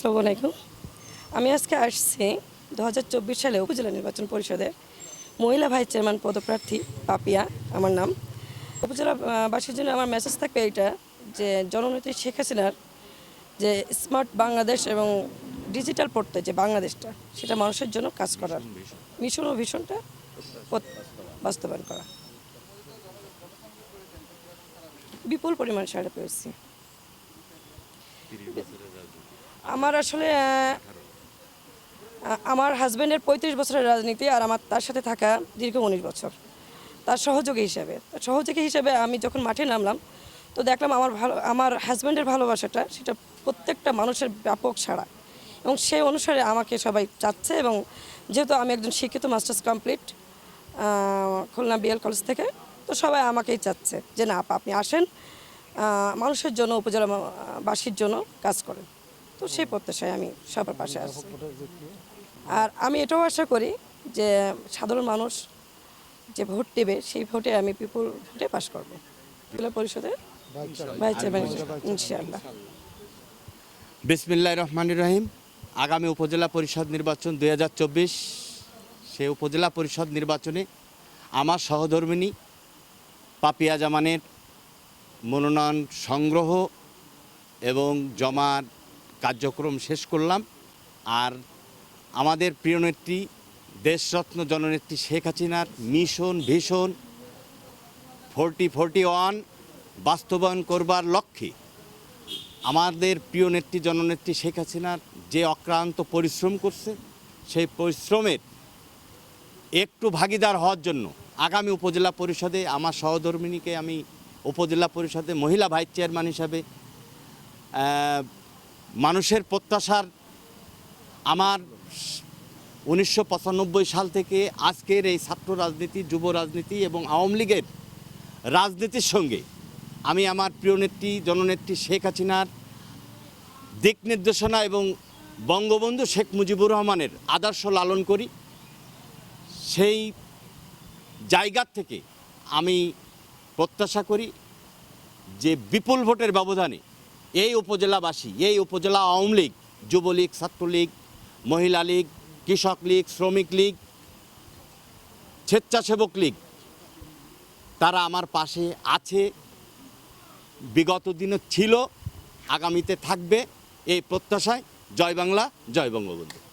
আসসালামু আলাইকুম। আমি আজকে আসছি দু হাজার চব্বিশ সালে উপজেলা নির্বাচন পরিষদে। মহিলা ভাইস চেয়ারম্যান পদপ্রার্থী পাপিয়া, আমার নাম। উপজেলাবাসীর জন্য আমার মেসেজ থাকবে এইটা যে, জননেত্রী শেখ হাসিনার যে স্মার্ট বাংলাদেশ এবং ডিজিটাল পড়তে যে বাংলাদেশটা, সেটা মানুষের জন্য কাজ করার মিশন ও ভীষণটা বাস্তবায়ন করা। বিপুল পরিমাণ সাড়া পেয়েছি। আমার আসলে আমার হাজব্যান্ডের পঁয়ত্রিশ বছরের রাজনীতি আর আমার তার সাথে থাকা দীর্ঘ উনিশ বছর। তার সহযোগী হিসাবে। সহযোগী হিসাবে আমি যখন মাঠে নামলাম, তো দেখলাম আমার ভালো, আমার হাজব্যান্ডের ভালোবাসাটা সেটা প্রত্যেকটা মানুষের ব্যাপক সাড়া। এবং সেই অনুসারে আমাকে সবাই চাচ্ছে এবং যেহেতু আমি একজন শিক্ষিত masters complete Khulna BL college থেকে, তো সবাই আমাকেই চাচ্ছে যে না, আপা আপনি আসেন। মানুষের জন্য, উপজেলাবাসীর জন্য কাজ করেন। তো সেই প্রত্যাশায় আমি সবার পাশে আসছি আর আমি এটাও আশা করি যে সাধারণ মানুষ যে ভোট দেবে সেই ভোটে আমি পিপুল ভোটে পাশ করব। জেলা পরিষদের ভাইস চেয়ারম্যান ইনশাআল্লাহ। বিসমিল্লাহ রহমান রহিম। আগামী উপজেলা পরিষদ নির্বাচন দুই হাজার চব্বিশ সে উপজেলা পরিষদ নির্বাচনে আমার সহধর্মিনী পাপিয়া জামানের মনোনয়ন সংগ্রহ এবং জমার কার্যক্রম শেষ করলাম। আর আমাদের প্রিয় নেত্রী, দেশরত্ন জননেত্রী শেখ হাসিনার মিশন ভীষণ ফোরটি ফোরটি ওয়ান বাস্তবায়ন করবার লক্ষ্যে আমাদের প্রিয় নেত্রী, জননেত্রী শেখ হাসিনার যে অক্রান্ত পরিশ্রম করছে, সেই পরিশ্রমের একটু ভাগিদার হওয়ার জন্য আগামী উপজেলা পরিষদে আমার সহধর্মিনীকে আমি উপজেলা পরিষদে মহিলা ভাইস চেয়ারম্যান হিসাবে মানুষের প্রত্যাশার আমার উনিশশো পঁচানব্বই সাল থেকে আজকের এই ছাত্র রাজনীতি, যুব রাজনীতি এবং আওয়ামী লীগের রাজনীতির সঙ্গে আমি আমার প্রিয় নেত্রী, জননেত্রী শেখ হাসিনার দিক নির্দেশনা এবং বঙ্গবন্ধু শেখ মুজিবুর রহমানের আদর্শ লালন করি। সেই জায়গার থেকে আমি প্রত্যাশা করি যে বিপুল ভোটের ব্যবধানে এই উপজেলাবাসী, এই উপজেলা আওয়ামী লীগ, যুবলীগ, ছাত্রলীগ, মহিলা লীগ, কৃষক লীগ, শ্রমিক লীগ, স্বেচ্ছাসেবক লীগ, তারা আমার পাশে আছে, বিগত দিনে ছিল, আগামীতে থাকবে এই প্রত্যাশায়। জয় বাংলা, জয় বঙ্গবন্ধু।